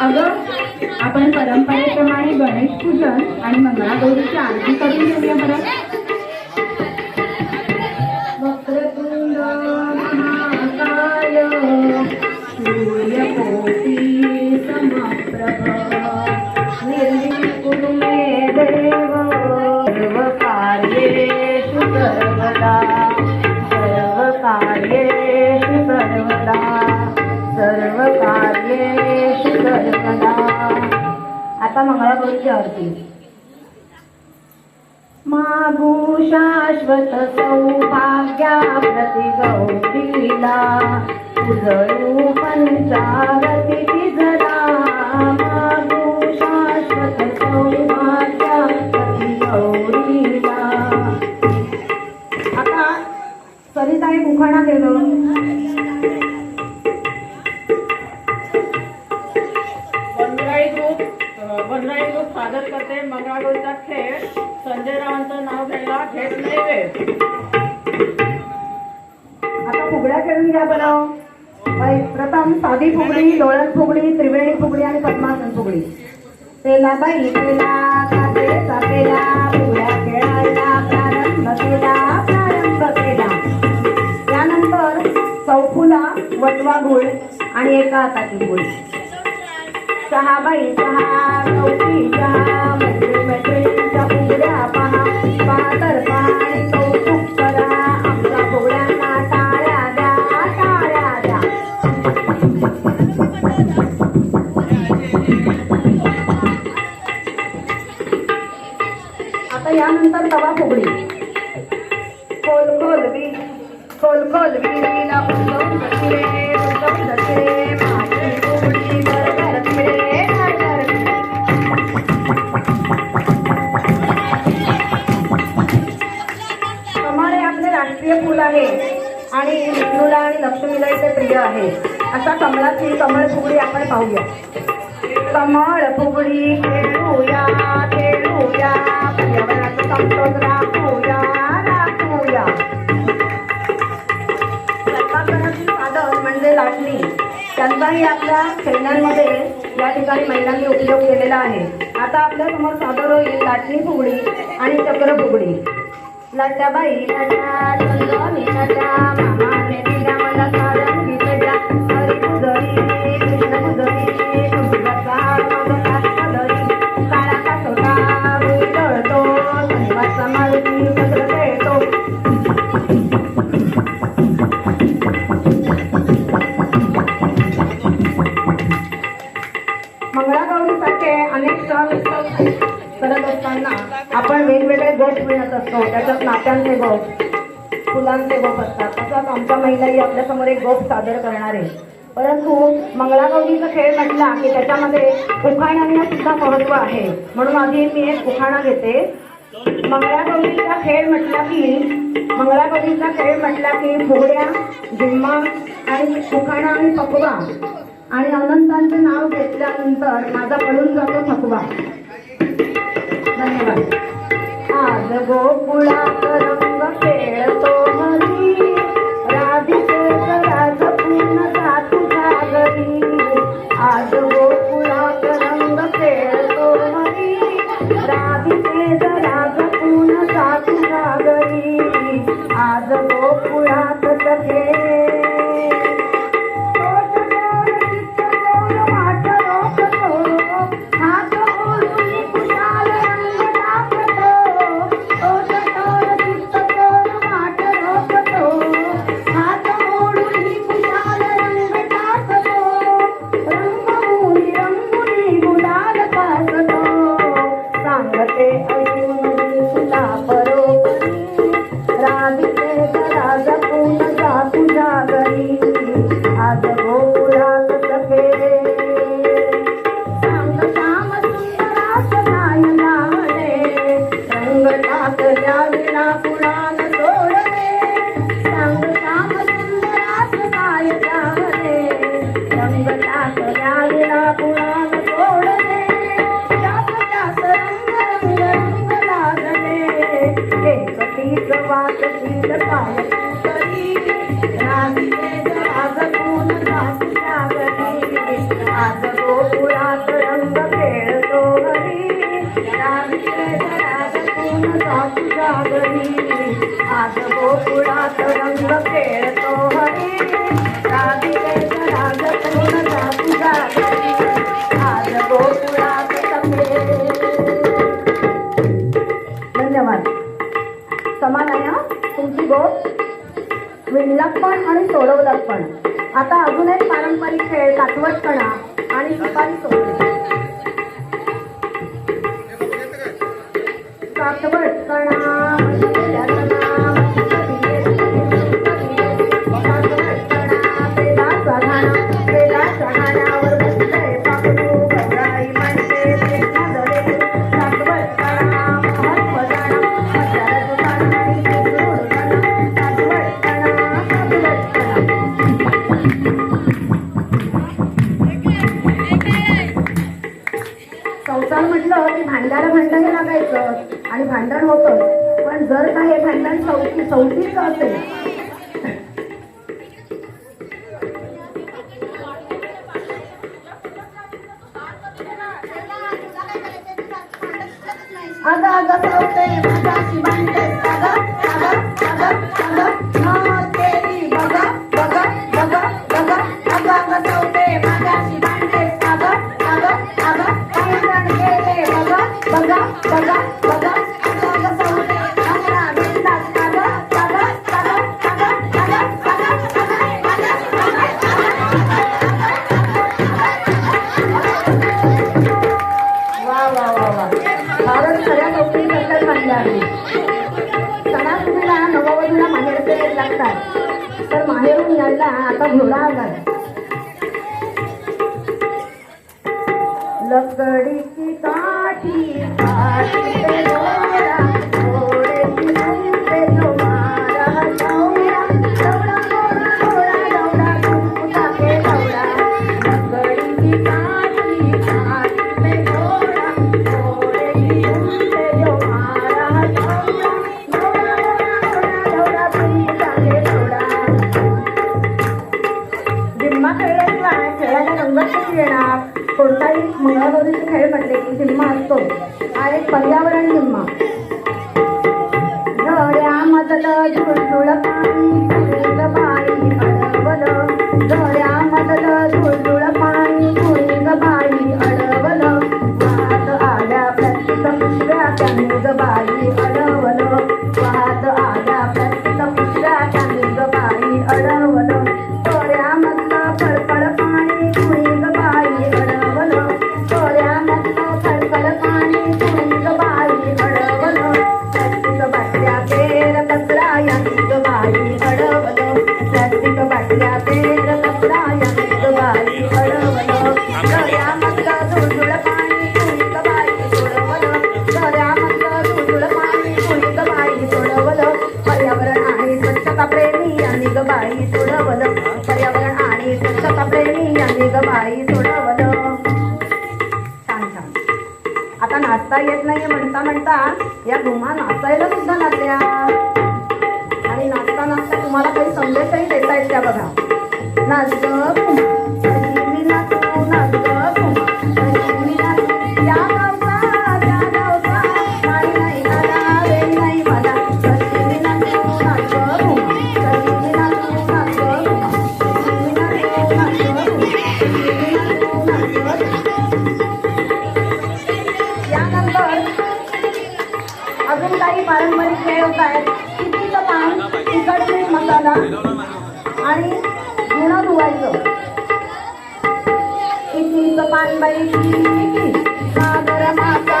अगं आपण परंपरेप्रमाणे गणेश पूजन आणि मंगळागौरीची आरती करून घेऊया बरं. सर्व आता मंगळागौरीची आरती. मागू शाश्वत सौभाग्या प्रति गौरीला उजळू पंचारती तिजला मागू शाश्वत सौभाग्या फुगडी लोळण फुगडी त्रिवेणी फुगडी आणि पद्मासन फुगडी. पेला बाई तेला काटे चापेला फुगड्या खेळायला प्रारंभ केला प्रारंभ केला. त्यानंतर चौफुला वटवा गुळ आणि एका हाताची गुळ. सहा बाई सहा चौकी सहा मैत्री मैत्रिणीच्या फुगड्या पहा. पहा तर पहा आहे. आणि विष्णूला आणि लक्ष्मीला इथे प्रिय आहे. असा कमळाची कमळ फुगडी आपण पाहूया. कमळ फुगडी खेळूया खेळूया. पर्यावरणाचं समतोल राखूया राखूया. स्वयंपाकघरातील साधन म्हणजे लाटणी. त्यांचाही आपल्या खेळण्यांमध्ये या ठिकाणी महिलांनी उपयोग केलेला आहे. आता आपल्यासमोर सादर होईल लाटणी फुगडी आणि चक्र फुगडी. लाटाबाई लाटा चंदनी लाटा मामाने गोठ मिळत असतो. त्याच्यात नात्यांचे गोप फुलांचे गोप असतात. तसंच आमच्या महिलाही आपल्यासमोर एक गोप सादर करणार. आहे परंतु मंगळागौरीचा खेळ म्हटला की त्याच्यामध्ये उखाण्यांना सुद्धा महत्त्व आहे. म्हणून आधी मी एक उखाणा घेते. मंगळागौरीचा खेळ म्हटला की मंगळागौरीचा खेळ म्हटला की फुगड्या झिम्मा आणि उखाणा आणि पकवा आणि अनंतांचं नाव घेतल्यानंतर माझा पळून जातो थकवा. धन्यवाद. आज गोकुळात रंग खेळतो ফুল मनसाची जागरी आज गोकुळात रंग खेळतो राग करून जाती जागरी आज धन्यवाद. समान आहे हा? तुमची गोप विणलात पण आणि सोडवलात पण. आता अजून एक पारंपरिक खेळ कातवटपणा आणि सुपारी सोडली the word. असते अगं अगं होतंय. माझ्याशी भांडतेस अगं अगं अगं अगं. आता की आला. लकडीची काठी मंगळागौरीचे खेळ म्हटले की जिम्मा असतो. हा एक पर्यावरण जिम्मा झळ्या मजल झुळपाणी बाई सोडवलं पर्यावरण आणि स्वच्छता प्रेमी यांनी ग बाई सोडवलं छान छान आता नाचता येत नाही म्हणता म्हणता या घुमा नाचायला सुद्धा लागल्या. आणि नाचता नाचता तुम्हाला काही संदेशही देता येत्या बघा. नाच अजून काही पारंपरिक खेळ होत आहेत कितीचं पान तिखट मीठ मसाला आणि गुण धुवायचं. कितीचं पान बाई? किती? माता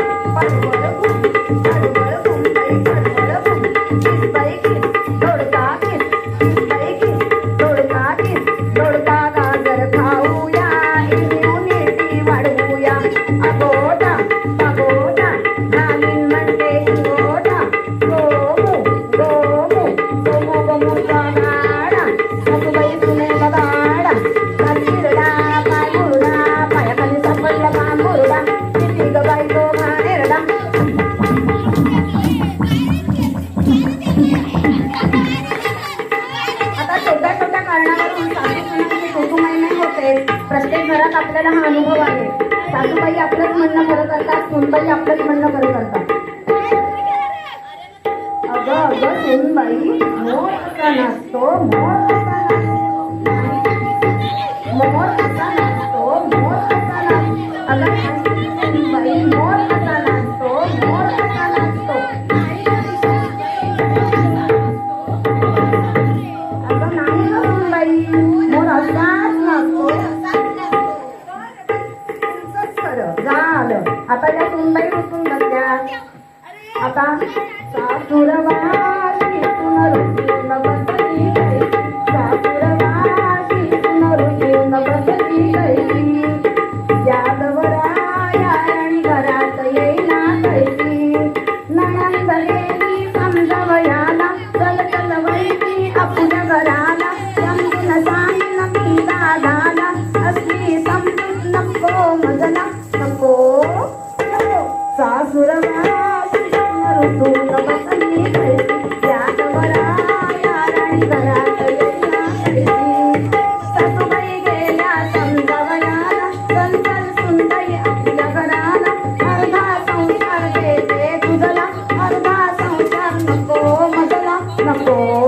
सुनबाई आपल्याच म्हणणं बरं करतात. अगं अगं सुनबाई मोर कसा नाचतो मोर माझ्या सुनबाई बसून बसल्या. आता सासुरवाशी सुन रुची न बसली सासुरवाशी सुन रुची आपल्या घराला. समजून सांगितलं की दादाला Nako.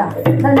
两，那